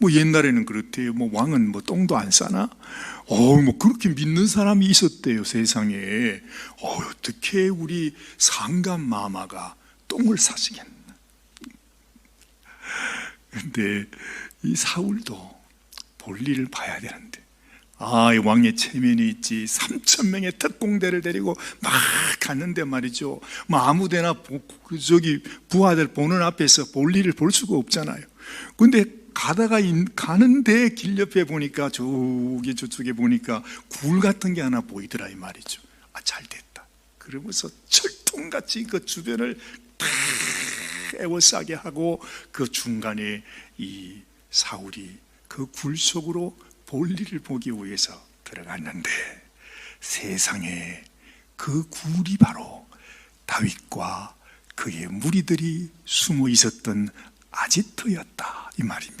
뭐 옛날에는 그렇대요. 뭐 왕은 뭐 똥도 안 싸나? 어, 뭐 그렇게 믿는 사람이 있었대요 세상에. 어, 어떻게 우리 상감 마마가 똥을 싸시겠나? 근데 이 사울도 볼일을 봐야 되는데 아, 이 왕의 체면이 있지. 3천 명의 특공대를 데리고 막 갔는데 말이죠. 뭐 아무 데나 보- 그 저기 부하들 보는 앞에서 볼일을 볼 수가 없잖아요. 근데 가다가 인- 가는데 길 옆에 보니까 저기 저쪽에 보니까 굴 같은 게 하나 보이더라 이 말이죠. 아, 잘 됐다. 그러면서 철통같이 그 주변을 다 에워싸게 하고 그 중간에 이 사울이 그 굴 속으로 볼일을 보기 위해서 들어갔는데 세상에 그 굴이 바로 다윗과 그의 무리들이 숨어 있었던 아지트였다 이 말입니다.